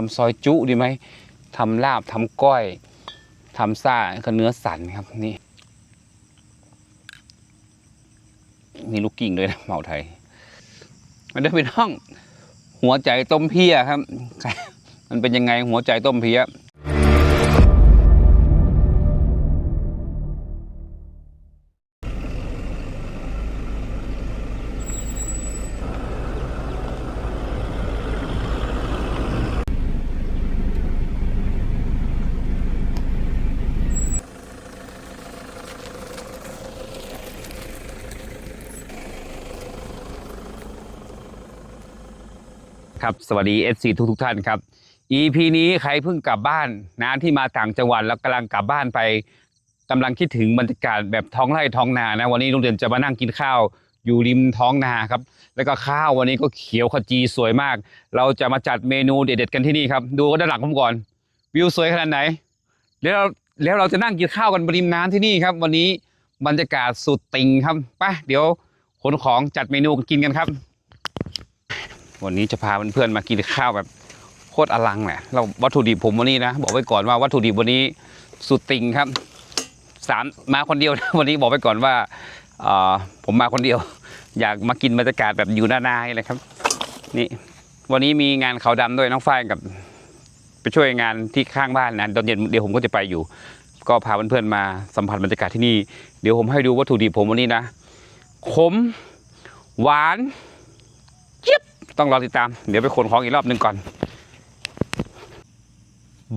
ทำซอยจุดีไหมทำลาบทำก้อยทำซ่าก็เนื้อสันครับนี่ มีลูกกิ่งด้วยนะเหมาไทยมันได้เปน้อง หัวใจต้มเพี้ยครับ มันเป็นยังไงหัวใจต้มเพี้ย ครับ สวัสดี FC ทุกทุกท่านครับ EP นี้ใครเพิ่งกลับบ้านนะที่มาต่างจังหวัดแล้วกำลังกลับบ้านไปกำลังคิดถึงบรรยากาศแบบท้องไร่ท้องนานะ วันนี้โรงเรียนจะมานั่งกินข้าวอยู่ริมท้องนาครับ แล้วก็ข้าววันนี้ก็เขียวขจีสวยมาก เราจะมาจัดเมนูเด็ดๆกันที่นี่ครับ ดูด้านหลังผมก่อน วิวสวยขนาดไหน แล้วแล้วเราจะนั่งกินข้าวกันริมน้ำที่นี่ครับ วันนี้บรรยากาศสุดติงครับไปเดี๋ยวขนของจัดเมนูกินกันครับ วันนี้จะพาเพื่อนๆมากินข้าวแบบโคตรอลังแหละเราวัตถุดิบผมวันนี้นะ บอกไว้ก่อนว่าวัตถุดิบวันนี้สุดติงครับสามมาคนเดียวนะวันนี้บอกไว้ก่อนว่าผมมาคนเดียว อยากมากินบรรยากาศแบบอยู่หน้านาเลยครับ นี่ วันนี้มีงานเขาวดำด้วยน้องฝ้ายกับ ไปช่วยงานที่ข้างบ้านนะตอนเย็นเดี๋ยวผมก็จะไปอยู่ ก็พาเพื่อนๆมาสัมผัสบรรยากาศที่นี่ เดี๋ยวผมให้ดูวัตถุดิบผมวันนี้นะขมหวาน ต้องรอติดตาม เดี๋ยวไปขนของอีกรอบหนึ่งก่อน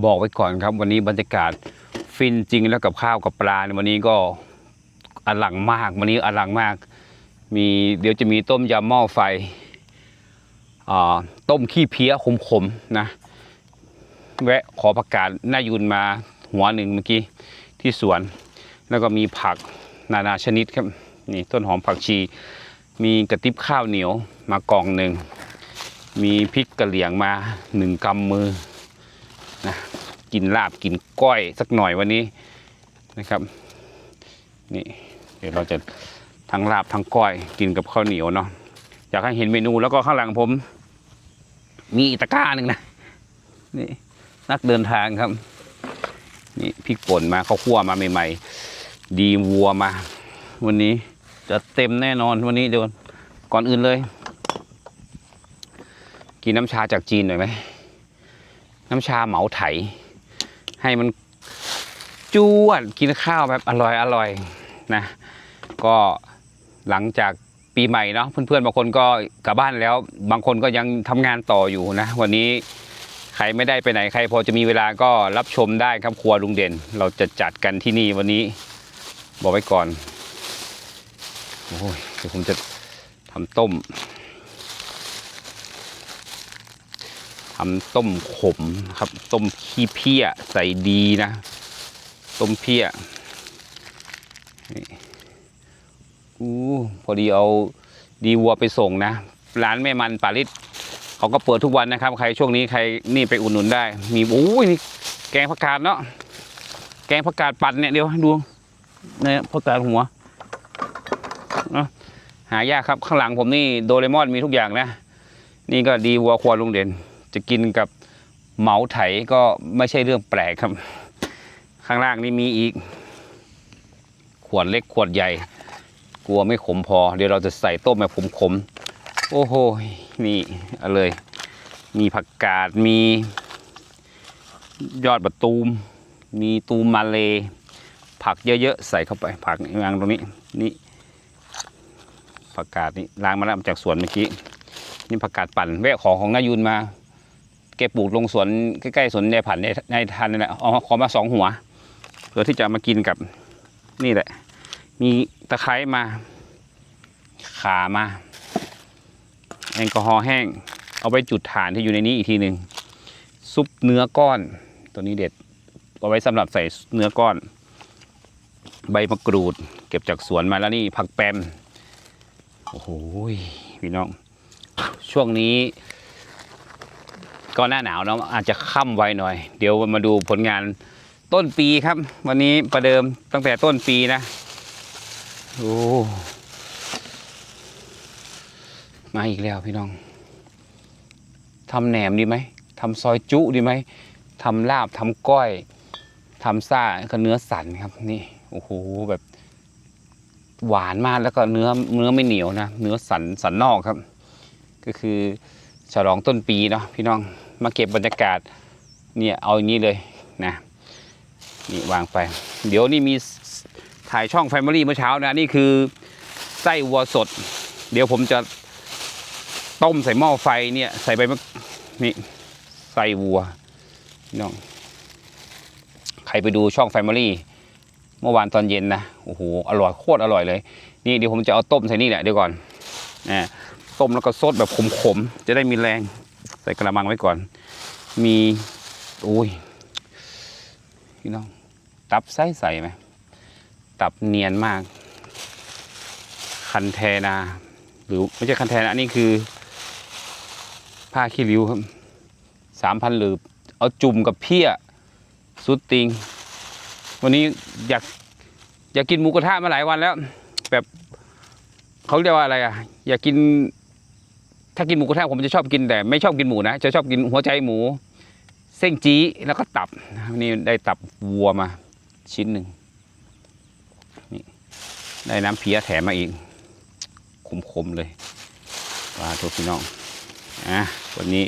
บอกไว้ก่อนครับ วันนี้บรรยากาศฟินจริงแล้วกับข้าวกับปลาในวันนี้ก็อลังมาก วันนี้อลังมาก มีเดี๋ยวจะมีต้มยำหม้อไฟอต้มขี้เพี้ยขมๆนะ แวะขอผักกาดหน้ายุนมาหัวหนึ่งเมื่อกี้ที่สวน แล้วก็มีผักนานาชนิดครับ นี่ต้นหอมผักชี มีกระติบข้าวเหนียวมากล่องหนึ่ง มีพริกกระเหลี่ยงมาหนึ่งกำมือนะกินลาบกินก้อยสักหน่อยวันนี้นะครับนี่เดี๋ยวเราจะทั้งลาบทั้งก้อยกินกับข้าวเหนียวเนาะอยากให้เห็นเมนูแล้วก็ข้างหลังผม มีอีตะกร้าหนึ่งนะนี่นักเดินทางครับ นี่พริกป่นมาข้าวคั่วมาใหม่ๆ ดีวัวมา วันนี้จะเต็มแน่นอนวันนี้เดี๋ยวก่อนอื่นเลย กินน้ำชาจากจีนหน่อยไหม น้ำชาเหมาไถ ให้มันจวดกินข้าวแบบอร่อยอร่อยนะ ก็หลังจากปีใหม่เนาะเพื่อนๆบางคนก็กลับบ้านแล้ว บางคนก็ยังทำงานต่ออยู่นะ วันนี้ใครไม่ได้ไปไหนใคร พอจะมีเวลาก็รับชมได้ครับครัวลุงเด่น เราจะจัดกันที่นี่วันนี้ บอกไว้ก่อนโอ้ยเดี๋ยวผมจะทำต้ม ทำต้มขมครับ ต้มขี้เพี้ยใส่ดีนะ ต้มเพี้ยนี่อู้พอดีเอาดีวัวไปส่งนะ ร้านแม่มันปาริสเขาก็เปิดทุกวันนะครับ ใครช่วงนี้ใครนี่ไปอุดหนุนได้ มีอู้ยนี่แกงผักกาดเนาะแกงผักกาดปั่นเนี่ยเดี๋ยวให้ดูเนี่ยผักกาดหัวเนาะหายากครับข้างหลังผมนี่โดเรมอนมีทุกอย่างนะ นี่ก็ดีวัวควรลุงเด่น จะกินกับเหมาไถก็ไม่ใช่เรื่องแปลกครับ ข้างล่างนี่มีอีก ขวดเล็กขวดใหญ่ กลัวไม่ขมพอ เดี๋ยวเราจะใส่ต้มแบบขมๆโอ้โหนี่เอาเลย มีผักกาดมียอดบะตูม มีตูมมาเล ผักเยอะๆใส่เข้าไป ผักวางตรงนี้นี่ผักกาดนี่ล้างมาแล้วจากสวนเมื่อกี้นี่ผักกาดปั่นแวะของของนายุนมา แกปลูกลงสวนใกล้ๆสวนในผันในในทันนี่แหละเอาขอมาสองหัวเพื่อที่จะมากินกับนี่แหละ มีตะไคร้มา ขามาแอลกอฮอล์แห้ง เอาไปจุดฐานที่อยู่ในนี้อีกทีหนึ่งซุปเนื้อก้อน ตัวนี้เด็ด เอาไว้สำหรับใส่เนื้อก้อน ใบมะกรูด เก็บจากสวนมาแล้วนี่ผักแปมโอ้โหพี่น้อง ช่วงนี้ ก็หน้าหนาวเนาะอาจจะค่ำไวหน่อย เดี๋ยวมาดูผลงานต้นปีครับ วันนี้ประเดิมตั้งแต่ต้นปีนะโอ้มาอีกแล้วพี่น้องทำแหนมดีไหมทำซอยจุดีไหมทำลาบทำก้อยทำซ่าก็เนื้อสันครับนี่โอ้โหแบบหวานมากแล้วก็เนื้อเนื้อไม่เหนียวนะ เนื้อสันสันนอกครับ ก็คือ ฉลองต้นปีเนาะพี่น้องมาเก็บบรรยากาศเนี่ยเอาอย่างนี้เลยนะนี่วางไป เดี๋ยวนี่มีถ่ายช่อง Family เมื่อเช้านะนี่คือไส้วัวสด เดี๋ยวผมจะต้มใส่หม้อไฟเนี่ยใส่ใบมนี่ไส้วัวน้องใครไปดูช่อง Family เมื่อวานตอนเย็นนะโอ้โหอร่อยโคตรอร่อยเลย นี่เดี๋ยวผมจะเอาต้มใส่นี่แหละเดี๋ยวก่อนนะ ต้มแล้วก็ซดแบบขมๆ จะได้มีแรง ใส่กระมังไว้ก่อน มีโอ้ยพี่น้อง ตับไส้ใส่ไหม ตับเนียนมาก คันเทนา หรือไม่ใช่คันเทนาอันนี้คือ ผ้าขี้ริ้วครับสามพันหรือเอาจุ่มกับเพี้ยสุดติง วันนี้อยากอยากกินหมูกระทะมาหลายวันแล้ว แบบเขาเรียกว่าอะไรอะ อยากกิน ถ้ากินหมูกระทะผมจะชอบกินแต่ไม่ชอบกินหมูนะจะชอบกินหัวใจหมู เส้นจี้แล้วก็ตับนนี้ได้ตับวัวมาชิ้นหนึ่งนี่ได้น้ำเพี้ยแถมมาอีกขมๆเลยว่าทุกพี่น้องอะวันนี้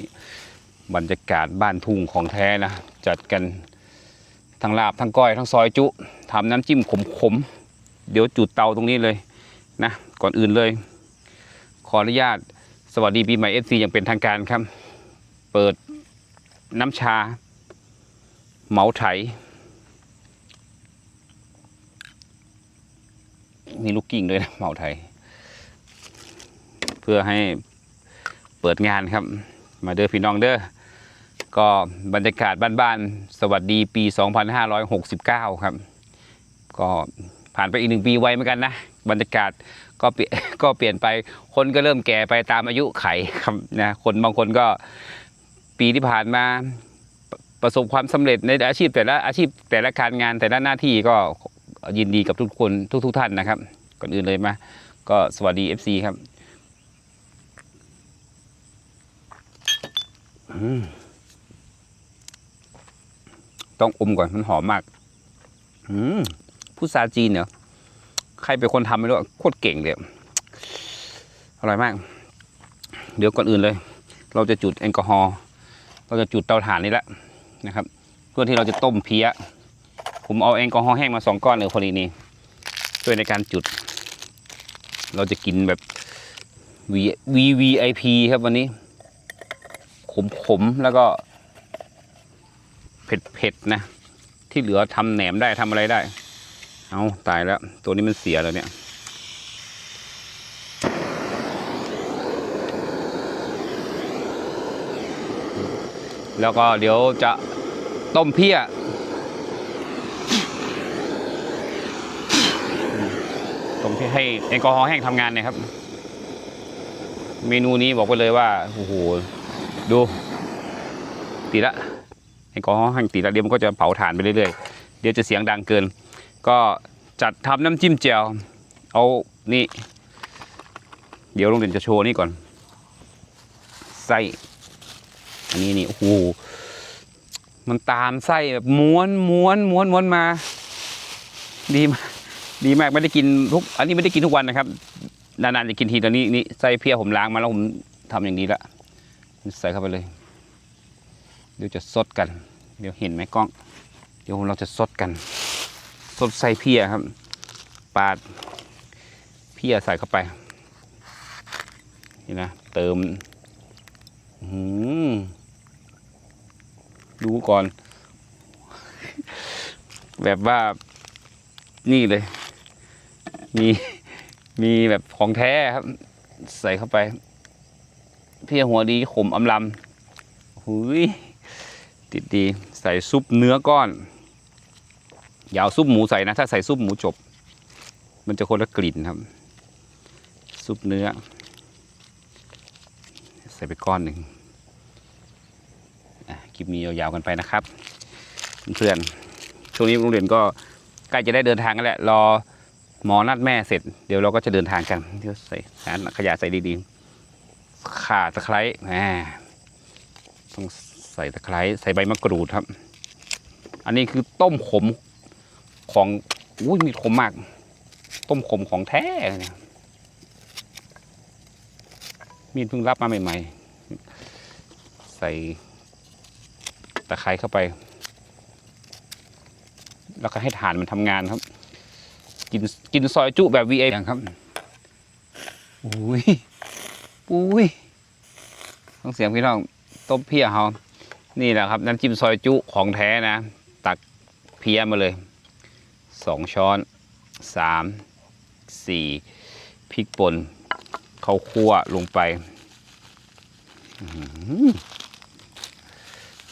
บรรยากาศบ้านทุ่งของแท้นะจัดกันทั้งลาบทั้งก้อยทั้งซอยจุทำน้ำจิ้มขมๆเดี๋ยวจุดเตาตรงนี้เลยนะก่อนอื่นเลย ขออนุญาต สวัสดีปีใหม่เอฟซีอย่างเป็นทางการครับ เปิดน้ำชา เหมาไถมีลูกกิ่งด้วยนะเหมาไถเพื่อให้เปิดงานครับ มาเด้อพี่น้องเด้อก็บรรยากาศบ้านๆ สวัสดีปี 2569 ครับ ก็ผ่านไปอีกหนึ่งปีไวเหมือนกันนะ บรรยากาศ ก็เปลี่ยนก็เปลี่ยนไปคนก็เริ่มแก่ไปตามอายุไขครับนะคนบางคนก็ปีที่ผ่านมาประสบความสำเร็จในอาชีพแต่ละอาชีพแต่ละการงานแต่ละหน้าที่ก็ยินดีกับทุกคนทุกๆท่านนะครับ ก่อนอื่นเลยมาก็สวัสดี FC ครับต้องอมก่อนมันหอมมาก อืมพุทราจีนเหรอ ใครเป็นคนทำไม่รู้โคตรเก่งเลยอร่อยมาก เดี๋ยวก่อนอื่นเลย เราจะจุดแอลกอฮอล์เราจะจุดเตาถ่านนี่แหละนะครับ เพื่อที่เราจะต้มเพี้ย ผมเอาแอลกอฮอล์แห้งมาสองก้อนเลยพอดีนี่ช่วยในการจุด เราจะกินแบบ V VVIP ครับวันนี้ ขมๆแล้วก็เผ็ดๆนะ ที่เหลือทำแหนมได้ทำอะไรได้ เอาตายแล้ว ตัวนี้มันเสียแล้วเนี่ย แล้วก็เดี๋ยวจะต้มเพี้ยต้มเพี้ยให้แอลกอฮอล์แห้งทำงานเนี่ยครับ เมนูนี้บอกไปเลยว่าโอ้โหดูตีละแอลกอฮอล์แห้งตีแล้วเดี๋ยวมันก็จะเผาถ่านไปเรื่อยๆ เดี๋ยวจะเสียงดังเกิน ก็ จัดทำน้ำจิ้มแจ่วเอานี่ เดี๋ยวโรงเรียนจะโชว์นี่ก่อน ไส้ อันนี้นี่โอ้โหมันตามไส้แบบม้วนม้วนม้วนม้วนมา ดีมากดีมากไม่ได้กินทุก อันนี้ไม่ได้กินทุกวันนะครับ นานๆจะกินทีตอนนี้นี่ไส้เพี้ยผมล้างมาแล้วผมทำอย่างนี้ละใส่เข้าไปเลย เดี๋ยวจะซดกัน เดี๋ยวเห็นไหมกล้อง เดี๋ยวเราจะซดกัน ซดใส่เพียครับ ปาดเพียใส่เข้าไป นี่นะ เติมหือดูก่อน แบบว่านี่เลย มีมีแบบของแท้ครับ ใส่เข้าไป เพียหัวดีขมอำลำหุยติดดี ใส่ซุปเนื้อก้อน อย่าเอาซุปหมูใส่นะ ถ้าใส่ซุปหมูจบ มันจะคนละกลิ่นครับ ซุปเนื้อ ใส่ไปก้อนหนึ่งคลิปนี้ยาวๆกันไปนะครับ เพื่อนๆช่วงนี้โรงเรียนก็ใกล้จะได้เดินทางกันแหละรอหมอนัดแม่เสร็จ เดี๋ยวเราก็จะเดินทางกันเดี๋ยวใส่หาขยะใส่ดีๆข่าตะไคร้แหมต้องใส่ตะไคร้ใส่ใบมะกรูดครับ อันนี้คือต้มขม ของอุ้ยมีขมมาก ต้มขมของแท้มีดเพิ่งรับมาใหม่ๆ ใส่ตะไคร้เข้าไป แล้วก็ให้ฐานมันทำงานครับ กินกินซอยจุแบบ VA อย่างครับอุ้ยอุ้ยต้องเสียงพี่น้องต้มเพี้ยเขานี่แหละครับ น้ำจิ้มซอยจุของแท้นะ ตักเพี้ยมาเลย สองช้อนสามสี่พริกป่นข้าวคั่วลงไป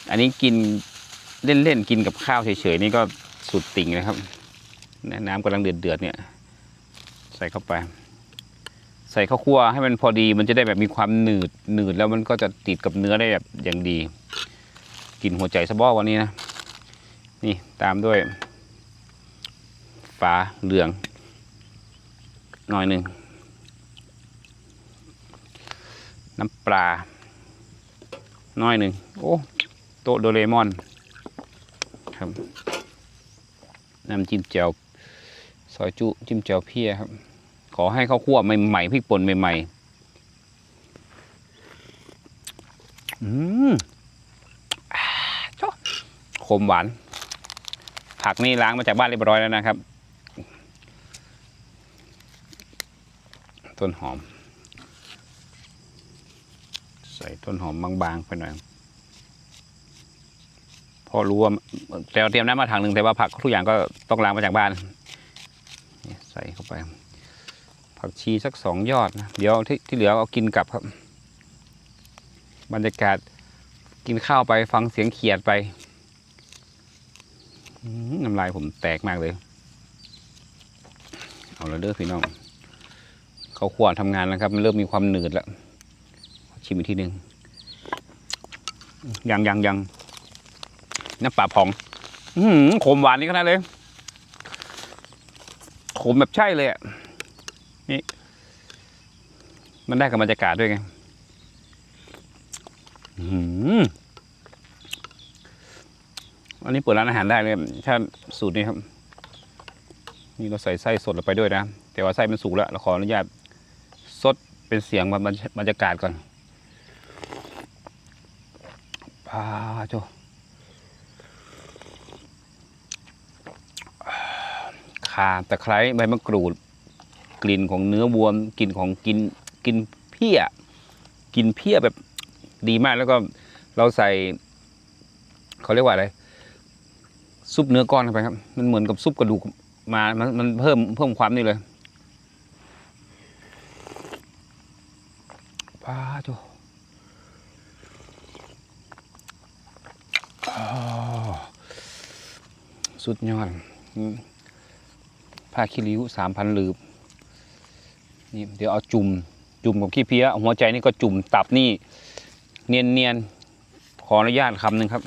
อันนี้กินเล่น ๆ กินกับข้าวเฉย ๆ นี่ก็สุดติ่งนะครับ น้ำกำลังเดือด ๆ เนี่ย ใส่เข้าไป ใส่ข้าวคั่วให้มันพอดีมันจะได้แบบมีความหนืดหนืดแล้วมันก็จะติดกับเนื้อได้แบบอย่างดี กินหัวใจสะบอวันนี้นะ นี่ตามด้วย ฟ้าเหลือง หน่อยหนึ่ง น้ำปลาหน้อยหนึ่ง โอ้โตโดเรมอน ครับ น้ำจิ้มแจ่วซอยจุจิ้มแจ่วเพี้ยครับ ขอให้ข้าวคั่วใหม่ๆพริกป่นใหม่ๆอืมอ่าโจ้ขมหวานผักนี่ล้างมาจากบ้านเรียบร้อยแล้วนะครับ ต้นหอม ใส่ต้นหอมบางๆไปหน่อยพอรู้ว่าแต่เตรียมน้ำมาถังหนึ่งแต่ว่าผักทุกอย่างก็ต้องล้างมาจากบ้านใส่เข้าไป ผักชีสักสองยอดนะเดี๋ยวที่ที่เหลือเอากินกลับครับ บรรยากาศกินข้าวไปฟังเสียงเขียดไปน้ำลายผมแตกมากเลย เอาละเด้อพี่น้อง ขาวขวานทำงานแล้วครับ มันเริ่มมีความหนืดแล้ว ชิมอีกทีหนึ่งยังยังยังน้ำปลาพองอื้อหือขมหวานนี่ขนาดเลยขมแบบใช่เลยอะนี่มันได้กับบรรยากาศด้วยไงอื้อหืออันนี้เปิดร้านอาหารได้เลยถ้าสูตรนี้ครับ นี่เราใส่ไส้สดลงไปด้วยนะ แต่ว่าไส้มันสุกแล้วเราขออนุญาต เป็นเสียงบรรบรรยากาศก่อนพาโจข่าตะไคร้ใบมะกรูด กลิ่นของเนื้อวัวกลิ่นของกินกินเพี้ยกินเพี้ยแบบดีมากแล้วก็เราใส่ เขาเรียกว่าอะไร ซุปเนื้อก้อนเข้าไปครับ มันเหมือนกับซุปกระดูกมามันมันเพิ่มเพิ่มความนี่เลยป้า โจอ้าวสุดยอดอืมผ้าขี้ริ้วสามพันลืบนี่เดี๋ยวเอาจุ่ม จุ่มกับขี้เพี้ยหัวใจนี่ก็จุ่มตับนี่ เนียนเนียนๆขออนุญาตคำหนึ่งครับ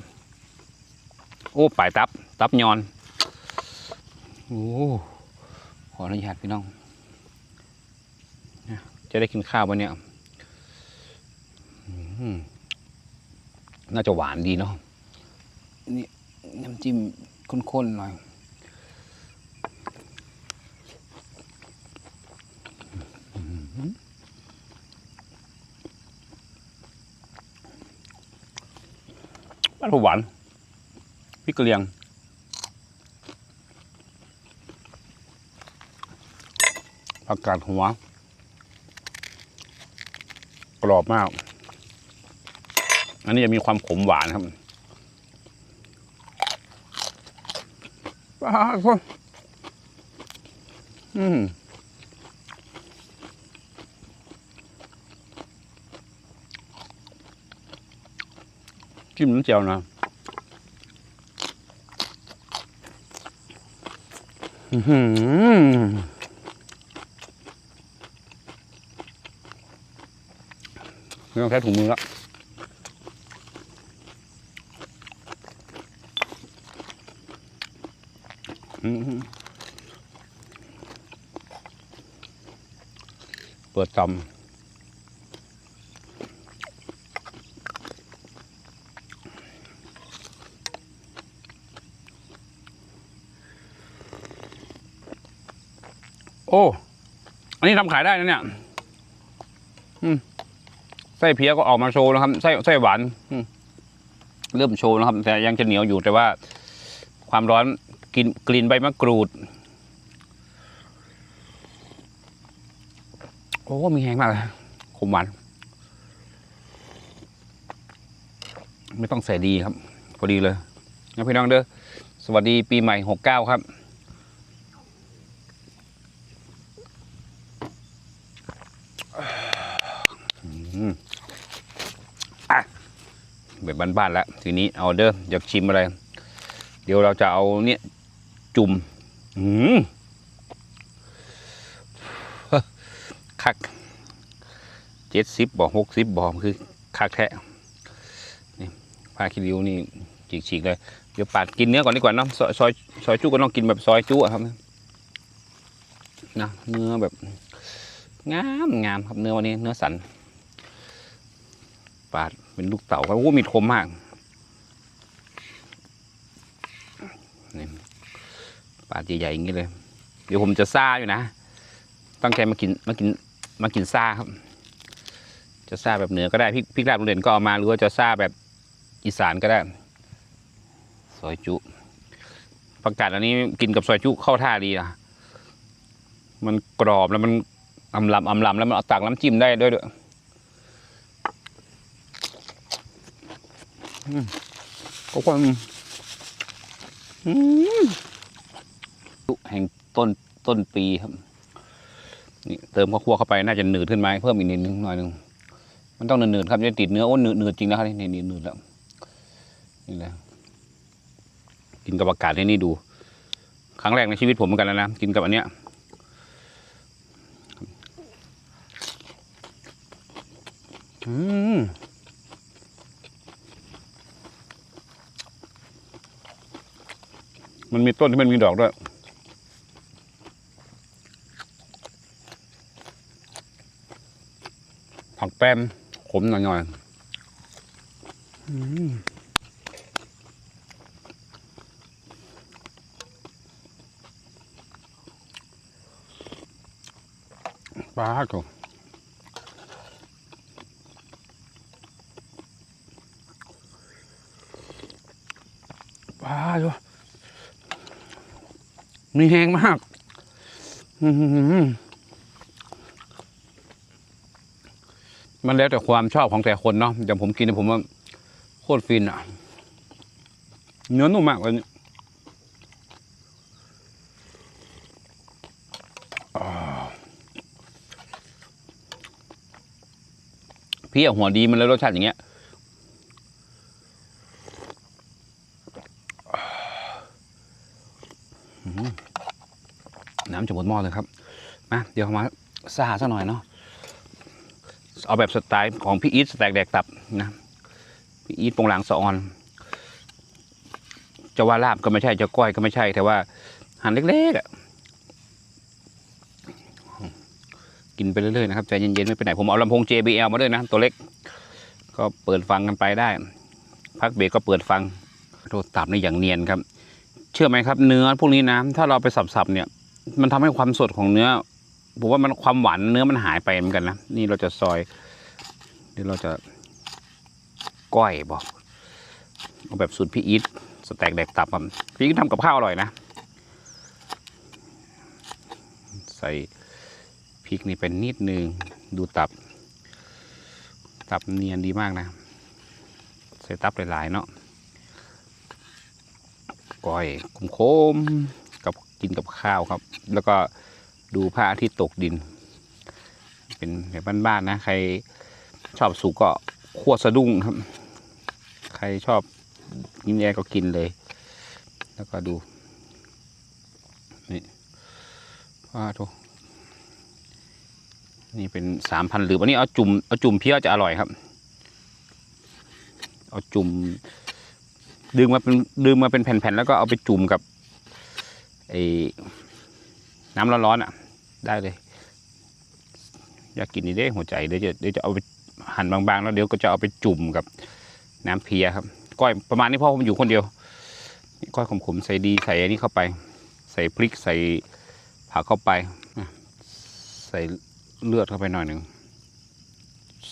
โอ้ปลายตับ ตับยอนโอ้ขออนุญาตพี่น้องจะได้กินข้าววันเนี้ย น่าจะหวานดีเนาะนี่น้ำจิ้มข้นๆหน่อยบ้านผมหวานพริกกระเลียง ผักกาดหัว กรอบมาก อันนี้จะมีความขมหวานครับป้าพ่ออืมจิ้มน้ำเจียวนะอื้อหือไม่ต้องใช้ถุงมือละ เปิดจำโอ้ อันนี้ทำขายได้นะเนี่ยไส้เพี้ยก็ออกมาโชว์นะครับ ไส้ไส้หวานเริ่มโชว์นะครับ แต่ยังจะเหนียวอยู่แต่ว่า ความร้อนกินกลิ่นใบมะกรูด มีแห้งมากเลยขมหวานไม่ต้องใส่ดีครับ พอดีเลยนะพี่น้องเด้อสวัสดีปีใหม่หกเก้าครับแบบบ้านๆแล้ว ทีนี้เอาเด้ออยากชิมอะไร เดี๋ยวเราจะเอาเนี่ย จุ่ม อืมคัก เจ็ดสิบบอหกสิบบอคือคักแท้นี่ผ้าคิริวนี่ฉีกๆเลย เดี๋ยวปาดกินเนื้อก่อนดีกว่าเนะซอยซอยซอยจุก็ต้องกินแบบซอยจุอะครับนะเนื้อแบบงามงามครับเนื้อวันนี้เนื้อสัน ปาดเป็นลูกเต่าครับโอ้มีคมมากนี่ปาดใหญ่ๆอย่างนี้เลย เดี๋ยวผมจะซาอยู่นะ ตั้งใจมากินมากินมากินซาครับ จะซาแบบเหนือก็ได้พริกพริกลาบโรงเรียนก็เอามาหรือว่าจะซาแบบอีสานก็ได้ ซอยจุผักกาดอันนี้กินกับซอยจุเข้าท่าดีนะมันกรอบแล้วมันอำลำอำลำแล้วมันเอาตักน้ำจิ้มได้ด้วยด้วยก็ความอืมแห่งต้นต้นปีครับ นี่เติมข้าวคั่วเข้าไปน่าจะหนืดขึ้นไหมเพิ่มอีกนิดนึงหน่อยหนึง มันต้องหนืดๆครับจะติดเนื้อโอ้หนืดหนืดจริงนะครับนี่นี่หนืดแล้วนี่แหละกินกับอากาศที่นี่ดู ครั้งแรกในชีวิตผมเหมือนกันแล้วนะกินกับอันเนี้ยอืมมันมีต้นที่มันมีดอกด้วยผักแป้ม ขมหน่อยๆอืมปลาถูกปลาอยู่มีแห้งมาก อื้อหือ มันแล้วแต่ความชอบของแต่คนเนาะอย่างผมกินเนยผมว่าโคตรฟินอะ เนื้อนุ่มมากเลยพี่หัวดีมันเลยรสชาติอย่างเงี้ยน้ำจะหมดหม้อเลยครับ มา เดี๋ยวมาซาสักหน่อยเนาะ เอาแบบสไตล์ของพี่อีทสแตกแดกตับนะพี่อีทปงหลางสะออน จะว่าลาบก็ไม่ใช่จะก้อยก็ไม่ใช่ แต่ว่าหั่นเล็กๆอะกินไปเรื่อยๆนะครับใจเย็นๆไม่ไปไหนผมเอาลำโพง JBL มาด้วยนะ ตัวเล็ก ก็เปิดฟังกันไปได้ พักเบรกก็เปิดฟังโทรตับในอย่างเนียนครับ เชื่อไหมครับเนื้อพวกนี้นะถ้าเราไปสับๆเนี่ย มันทำให้ความสดของเนื้อ ผมว่ามันความหวานเนื้อมันหายไปเหมือนกันนะนี่เราจะซอยเดี๋ยวเราจะก้อยบอกเอาแบบสูตรพี่อีทสแต็กแดกตับครับพี่อีททำกับข้าวอร่อยนะ ใส่พริกนี่เป็นนิดนึงดูตับ ตับเนียนดีมากนะ ใส่ตับหลายๆเนาะก้อยคมๆกับกินกับข้าวครับ แล้วก็ ดูพระอาทิตย์ตกดิน เป็นแบบบ้านๆนะ ใครชอบสุกก็คั่วสะดุ้งครับ ใครชอบกินแอร์ก็กินเลย แล้วก็ดูนี่ว้าโถนี่เป็นสามพันหรือวันนี้เอาจุ่มเอาจุ่มเพี้ยจะอร่อยครับ เอาจุ่มดึงมาเป็นดึงมาเป็นแผ่นๆแล้วก็เอาไปจุ่มกับไอ้น้ำร้อนๆอะ ได้เลย อยากกินนี่เด้หัวใจเดี๋ยวจะเดี๋ยวจะเอาไปหั่นบางๆ แล้วเดี๋ยวก็จะเอาไปจุ่มกับน้ำเพียครับก้อยประมาณนี้พ่อผมอยู่คนเดียวก้อยขมๆใส่ดีใส่อันนี้เข้าไป ใส่พริกใส่ผักเข้าไปอะส่เลือดเข้าไปหน่อยหนึ่ง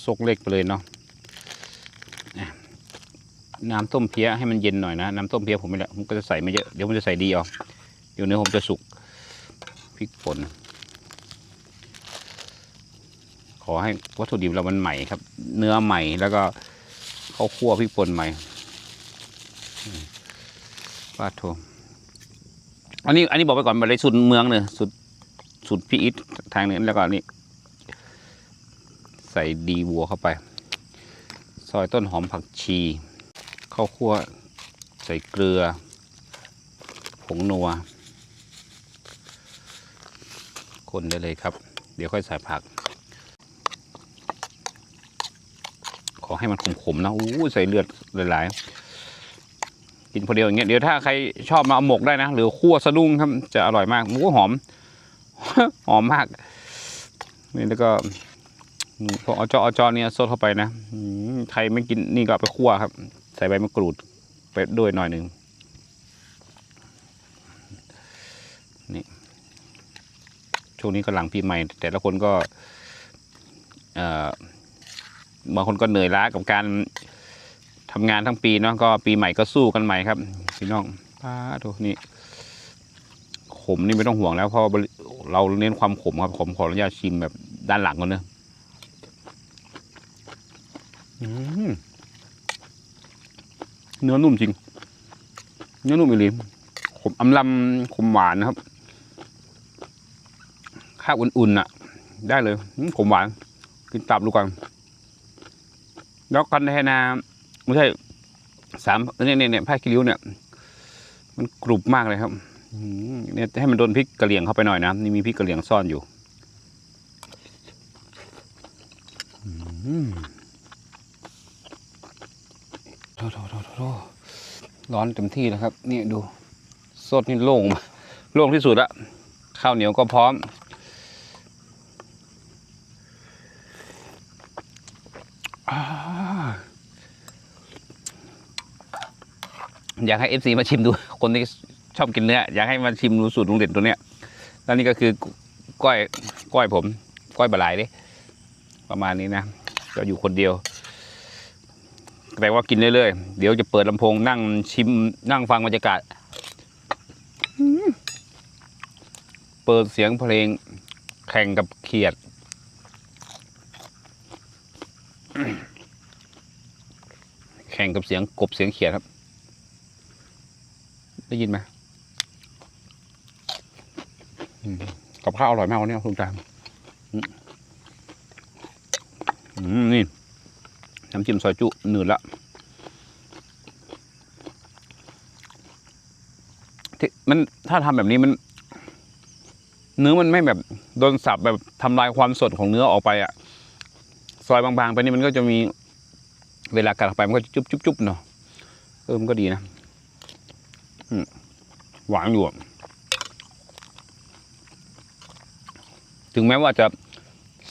ซกเล็กไปเลยเนาะน้ำต้มเพี้ยให้มันเย็นหน่อยนะน้ำต้มเพี้ยผมไม่ละผมก็จะใส่ไม่เยอะเดี๋ยวผมจะใส่ดีเอาเดี๋ยวเนื้อผมจะสุกพริกป่น ขอให้วัตถุดิบเรามันใหม่ครับ เนื้อใหม่แล้วก็ข้าวคั่วพริกป่นใหม่ปลาโทอันนี้อันนี้บอกไปก่อนมาเลยสุดเมืองเนอสุดสุดพี่อิททางนี้แล้วก็นี่ใส่ดีวัวเข้าไป ซอยต้นหอมผักชีข้าวคั่วใส่เกลือ ผงนัวคนได้เลยครับ เดี๋ยวค่อยใส่ผัก อให้มันขมๆนะอู้ใส่เลือดหลายๆกินพอเดียวอย่างเงี้ยเดี๋ยวถ้าใครชอบมาเอาหมกได้นะหรือคั่วสะดุ้งครับจะอร่อยมากหมูหอม หอมมากนี่แล้วก็อืมพอเอาจอเอาจอเนี่ยซดเข้าไปนะใครไม่กินนี่ก็ไปคั่วครับ ใส่ใบมะกรูดไปด้วยหน่อยหนึ่งนี่ช่วงนี้ก็หลังปีใหม่ แต่ละคนก็ เอ่อ บางคนก็เหนื่อยล้ากับการทำงานทั้งปีเนาะก็ปีใหม่ก็สู้กันใหม่ครับพี่น้องป้าดูนี่ขมนี่ไม่ต้องห่วงแล้วเพราะเราเน้นความขมครับผมขออนุญาตชิมแบบด้านหลังก่อนเนอะอืเนื้อนุ่มจริง เนื้อนุ่มอีหลีขมอำลำขมหวานนะครับ ข้าวอุ่นๆน่ะ ได้เลยขมหวาน กินตับดูก่อน แล้วกันแทนาไม่ใช่สามเนี่ยเนี่ยเนี่ยผ้าคิริ้วเนี่ย มันกรุบมากเลยครับเนี่ยให้มันโดนพริกกระเหลี่ยงเข้าไปหน่อยนะนี่มีพริกกระเหลี่ยงซ่อนอยู่โถโถโถโถร้อนเต็มที่แล้วครับนี่ดูสดนี่โล่งโล่งที่สุดละข้าวเหนียวก็พร้อม อยากให้เอฟซีมาชิมดู คนที่ชอบกินเนื้ออยากให้มาชิมดูสูตรลุงเด่นตัวเนี้ยแล้วนี่ก็คือก้อยก้อยผมก้อยบะหลายด้ประมาณนี้นะก็อยู่คนเดียว แต่ว่ากินเรื่อยๆ เดี๋ยวจะเปิดลำโพงนั่งชิมนั่งฟังบรรยากาศ เปิดเสียงเพลงแข่งกับเขียด แข่งกับเสียงกบเสียงเขียดครับ ได้ยินไหมกับข้าวอร่อยมากวันนี้คุณตามนี่น้ำจิ้มซอยจุหนืดละที่มันถ้าทำแบบนี้มัน เนื้อมันไม่แบบโดนสับแบบทำลายความสดของเนื้อออกไปอะซอยบางๆ ไปนี่มันก็จะมีเวลากัดออกไปมันก็จุ๊บจุบจุบเนาะเออมันก็ดีนะ หวานอยู่อะถึงแม้ว่าจะ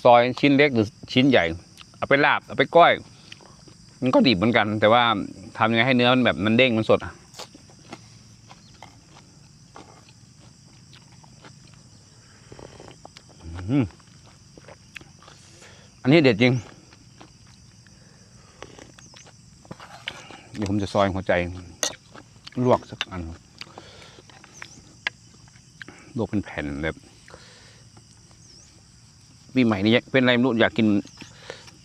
ซอยชิ้นเล็กหรือชิ้นใหญ่ เอาไปลาบ เอาไปก้อย มันก็ดีเหมือนกัน แต่ว่าทำยังไงให้เนื้อมันแบบมันเด้งมันสดอะอืมอันนี้เด็ดจริง เดี๋ยวผมจะซอยหัวใจ ลวกสักอัน ลวกเป็นแผ่นแบบปีใหม่นี้เป็นอะไรไม่รู้อยากกิน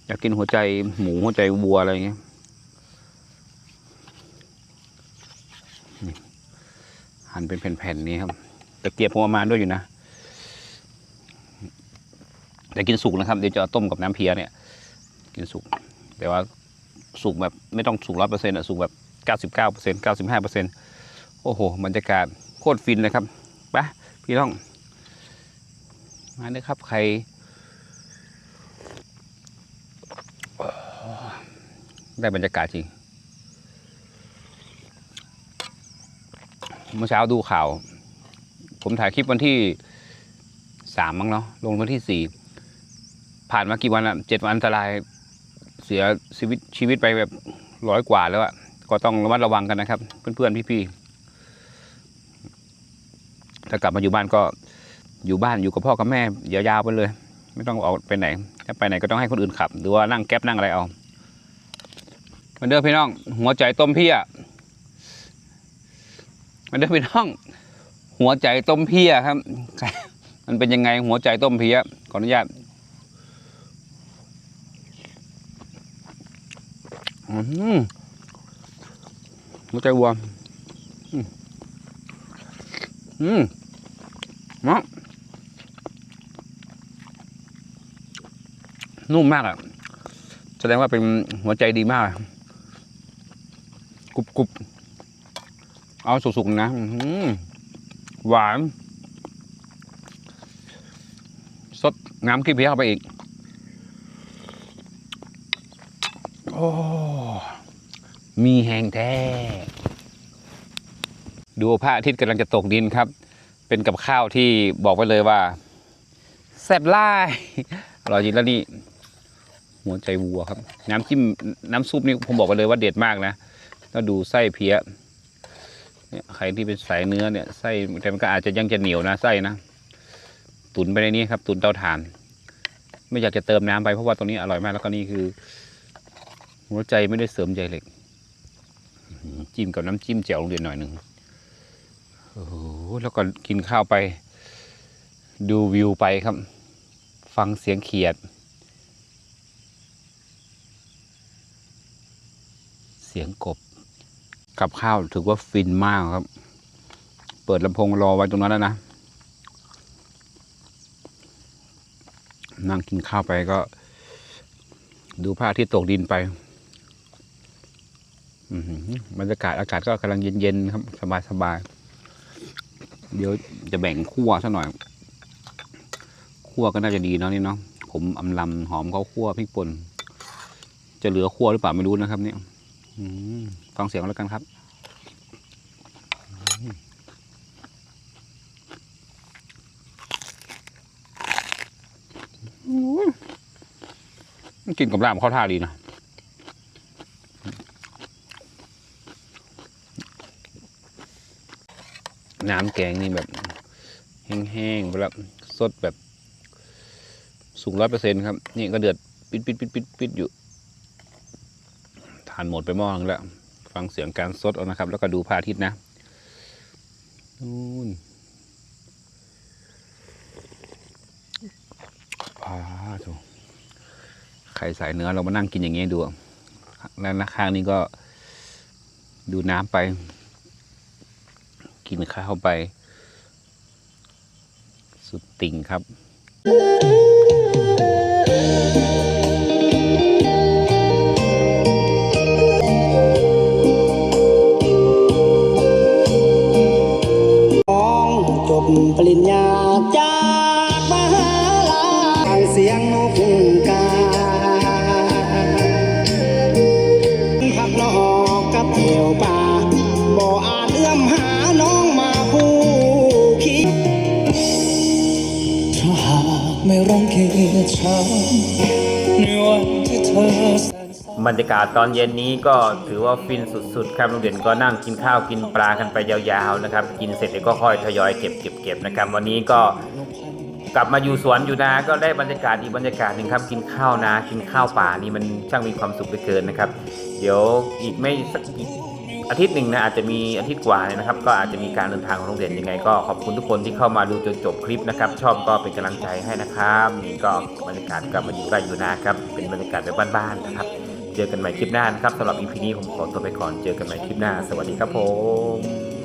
อยากกินหัวใจหมูหัวใจวัวอะไรอย่างเงี้ยหั่นเป็นแผ่นๆนี้ครับตะเกียบผมเอมาด้วยอยู่นะแต่กินสุกนะครับเดี๋ยวจะต้มกับน้ำเพียเนี่ย กินสุก แต่ว่าสุกแบบไม่ต้องสุกร้อยเปอร์เซ็นต์อะสุกแบบเก้าสิบเก้าเปอร์เซ็นต์เก้าสิบห้าเปอร์เซ็นต์โอ้โหบรรยากาศโคตรฟินเลยครับไป พี่น้อง มาเลยครับใครได้บรรยากาศจริง เมื่อเช้าดูข่าว ผมถ่ายคลิปวันที่สามมั้งเนาะ ลงวันที่สี่ ผ่านมากี่วันละเจ็ดวันอันตราย เสียชีวิตชีวิตไปแบบร้อยกว่าแล้วอะก็ต้องระมัดระวังกันนะครับ เพื่อนๆ พี่ๆ ถ้ากลับมาอยู่บ้านก็อยู่บ้านอยู่กับพ่อกับแม่ยาวๆไปเลย ไม่ต้องออกไปไหน ถ้าไปไหนก็ต้องให้คนอื่นขับ หรือว่านั่งแก๊ปนั่งอะไรเอามาเด้อพี่น้อง หัวใจต้มเพี้ยมาเด้อพี่น้อง หัวใจต้มเพี้ยครับ มันเป็นยังไงหัวใจต้มเพี้ยขออนุญาตหัวใจวัว อืมเนาะนุ่มมากอะ แสดงว่าเป็นหัวใจดีมาก กรุบกรุบเอาสุกๆนะอื้อหือหวานสดน้ำขี้เพี้ยเข้าไปอีก โอ้ มีแหงแท้ ดูพระอาทิตย์กำลังจะตกดินครับ เป็นกับข้าวที่บอกไว้เลยว่าแซ่บไล่อร่อยจริงแล้วนี่หัวใจวัวครับ น้ำจิ้มน้ำซุปนี่ผมบอกไปเลยว่าเด็ดมากนะแล้วดูไส้เพี้ยเนี่ยใครที่เป็นสายเนื้อเนี่ยไส้แต่มันก็อาจจะยังจะเหนียวนะไส้นะตุนไปในนี้ครับ ตุนเตาถ่าน ไม่อยากจะเติมน้ำไปเพราะว่าตรงนี้อร่อยมากแล้วก็นี่คือ หัวใจไม่ได้เสริมใจเหล็ก จิ้มกับน้ำจิ้มแจ่วลงเรียนหน่อยหนึ่ง โอ้โหแล้วก็กินข้าวไป ดูวิวไปครับ ฟังเสียงเขียด เสียงกบ กับข้าวถือว่าฟินมากครับ เปิดลำโพงรอไว้ตรงนั้นแล้วนะ นั่งกินข้าวไปก็ ดูพระอาทิตย์ตกดินไปบรรยากาศอากาศก็กำลังเย็น ๆ ครับ สบาย ๆ เดี๋ยวจะแบ่งคั่วซะหน่อย คั่วก็น่าจะดีเนาะนี่เนาะผมอำลำหอมข้าวคั่วพริกป่นจะเหลือคั่วหรือเปล่าไม่รู้นะครับ เนี่ยฟังเสียงแล้วกันครับอืมอุ้ยกินกับลาบข้าวท่าดีนะ น้ำแกงนี่แบบแห้งๆไปแล้วสดแบบสุกร้อยเปอร์เซ็นต์ครับ นี่ก็เดือดปิดปิดปิดปิดปิดอยู่ทานหมดไปหม้อนึงแล้ว ฟังเสียงการสดเอานะครับ แล้วก็ดูพระอาทิตย์นะนู่นอาวโถใครใส่เนื้อเรามานั่งกินอย่างเงี้ยดูแล้วข้างนี้ก็ดูน้ำไป กินข้าวไป สุดติ่งครับ จบปริญญาจ้า บรรยากาศตอนเย็นนี้ก็ถือว่าฟินสุดๆ ครับลุงเด่นก็นั่งกินข้าวกินปลากันไปยาวๆนะครับ กินเสร็จแล้วก็ค่อยทยอยเก็บเก็บเก็บนะครับ วันนี้ก็กลับมาอยู่สวนอยู่นาก็ได้บรรยากาศอีกบรรยากาศหนึ่งครับ กินข้าวนากินข้าวป่านี่มันช่างมีความสุขเหลือเกินนะครับ เดี๋ยวอีกไม่สักอีกอาทิตย์หนึ่งนะอาจจะมีอาทิตย์กว่าเนี่ยนะครับ ก็อาจจะมีการเดินทางของโรงเรียนยังไง ก็ขอบคุณทุกคนที่เข้ามาดูจนจบคลิปนะครับ ชอบก็เป็นกำลังใจให้นะครับนี่ก็บรรยากาศกลับมาอยู่ไร่อยู่นาครับเป็นบรรยากาศแบบบ้านๆนะครับ เจอกันใหม่คลิปหน้านะครับสำหรับ EP นี้ผมขอตัวไปก่อนเจอกันใหม่คลิปหน้า สวัสดีครับผม